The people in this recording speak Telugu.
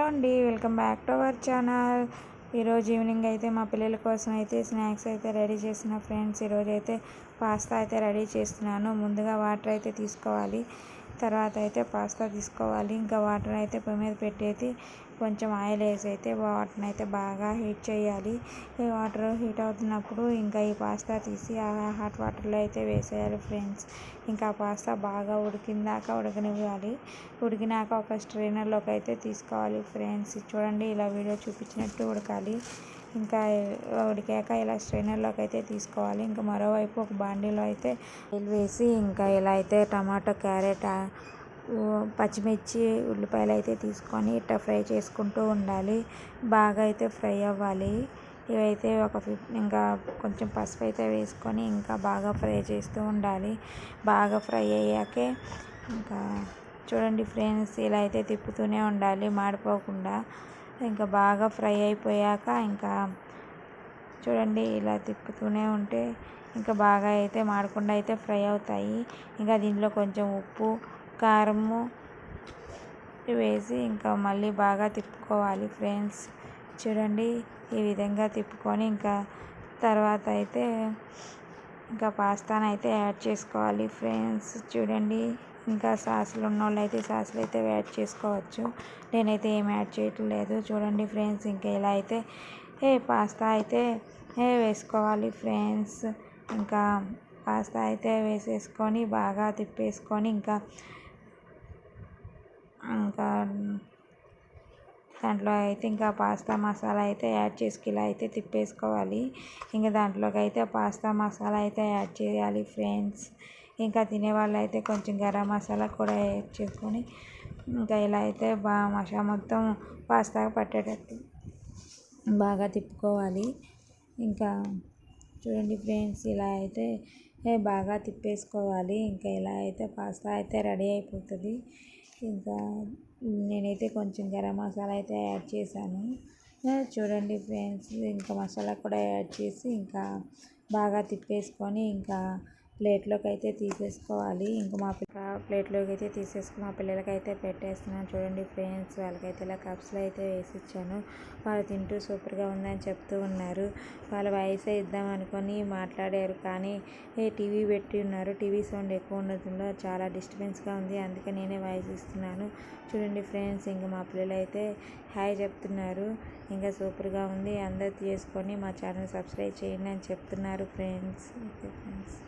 హలో అండి welcome back to our channel. ఈరోజు ఈవినింగ్ అయితే మా పిల్లల కోసం అయితే స్నాక్స్ అయితే రెడీ చేసిన ఫ్రెండ్స్. ఈరోజు అయితే పాస్తా అయితే రెడీ చేస్తున్నాను. ముందుగా వాటర్ అయితే తీసుకోవాలి. తర్వాత అయితే పాస్తా తీసుకోవాలి. ఇంకా వాటర్ అయితే పొయ్యి మీద పెట్టేసి కొంచెం ఆయిల్ వేసి అయితే వాటర్ని అయితే బాగా హీట్ చేయాలి. ఈ వాటర్ హీట్ అవుతున్నప్పుడు ఇంకా ఈ పాస్తా తీసి ఆ హాట్ వాటర్లో అయితే వేసేయాలి ఫ్రెండ్స్. ఇంకా పాస్తా బాగా ఉడికిందాక ఉడకనివ్వాలి. ఉడికినాక ఒక స్ట్రైనర్లోకి అయితే తీసుకోవాలి ఫ్రెండ్స్. చూడండి ఇలా వీడియో చూపించినట్టు ఉడకాలి. ఇంకా ఉడికాక ఇలా స్ట్రైనర్లోకి అయితే తీసుకోవాలి. ఇంకా మరోవైపు ఒక బాండీలో అయితే వేసి ఇంకా ఇలా అయితే టమాటో క్యారెట్ పచ్చిమిర్చి ఉల్లిపాయలు అయితే తీసుకొని ఇట్లా ఫ్రై చేసుకుంటూ ఉండాలి. బాగా అయితే ఫ్రై అవ్వాలి. ఇవైతే ఒక ఇంకా కొంచెం పసుపు అయితే వేసుకొని ఇంకా బాగా ఫ్రై చేస్తూ ఉండాలి. బాగా ఫ్రై అయ్యాకే ఇంకా చూడండి ఫ్రెండ్స్ ఇలా అయితే తిప్పుతూనే ఉండాలి మాడిపోకుండా. ఇంకా బాగా ఫ్రై అయిపోయాక ఇంకా చూడండి ఇలా తిప్పుతూనే ఉంటే ఇంకా బాగా అయితే మాడకుండా అయితే ఫ్రై అవుతాయి. ఇంకా దీంట్లో కొంచెం ఉప్పు కారము వేసి ఇంకా మళ్ళీ బాగా తిప్పుకోవాలి ఫ్రెండ్స్. చూడండి ఈ విధంగా తిప్పుకొని ఇంకా తర్వాత అయితే ఇంకా పాస్తాను అయితే యాడ్ చేసుకోవాలి ఫ్రెండ్స్. చూడండి. ఇంకా సాసులు ఉన్న వాళ్ళు అయితే సాసులు అయితే యాడ్ చేసుకోవచ్చు. నేనైతే ఏం యాడ్ చేయట్లేదు. చూడండి ఫ్రెండ్స్ ఇంకా ఇలా అయితే ఏ పాస్తా అయితే వేసుకోవాలి ఫ్రెండ్స్? ఇంకా పాస్తా అయితే వేసేసుకొని బాగా తిప్పేసుకొని ఇంకా ఇంకా దాంట్లో అయితే ఇంకా పాస్తా మసాలా అయితే యాడ్ చేసుకు ఇలా అయితే తిప్పేసుకోవాలి. ఇంకా దాంట్లోకి అయితే పాస్తా మసాలా అయితే యాడ్ చేయాలి ఫ్రెండ్స్. ఇంకా తినేవాళ్ళు అయితే కొంచెం గరం మసాలా కూడా యాడ్ చేసుకొని ఇంకా ఇలా అయితే బాగా మసాలా మొత్తం పాస్తాగా పట్టేటట్టు బాగా తిప్పుకోవాలి. ఇంకా చూడండి ఫ్రెండ్స్ ఇలా అయితే బాగా తిప్పేసుకోవాలి. ఇంకా ఇలా అయితే పాస్తా అయితే రెడీ అయిపోతుంది. ఇంకా నేనైతే కొంచెం గరం మసాలా అయితే యాడ్ చేశాను. చూడండి ఫ్రెండ్స్ ఇంకా మసాలా కూడా యాడ్ చేసి ఇంకా బాగా తిప్పేసుకొని ఇంకా ప్లేట్లోకి అయితే తీసేసుకోవాలి. ఇంక మా ప్లేట్లోకి అయితే తీసేసుకుని మా పిల్లలకి అయితే పెట్టేస్తున్నాను. చూడండి ఫ్రెండ్స్ వాళ్ళకైతే ఇలా కప్స్లో అయితే వేసి ఇచ్చాను వాళ్ళు తింటూ సూపర్గా ఉందని చెప్తూ ఉన్నారు. వాళ్ళ వయసే ఇద్దాం అనుకొని మాట్లాడారు. కానీ ఏ టీవీ పెట్టి ఉన్నారు. టీవీ సౌండ్ ఎక్కువ ఉండడంలో చాలా డిస్టర్బెన్స్గా ఉంది. అందుకే నేనే వాయిస్ ఇస్తున్నాను. చూడండి ఫ్రెండ్స్ ఇంకా మా పిల్లలు అయితే హాయ్ చెప్తున్నారు. ఇంకా సూపర్గా ఉంది. అందరు చేసుకొని మా ఛానల్ సబ్స్క్రైబ్ చేయండి అని చెప్తున్నారు ఫ్రెండ్స్. Okay friends.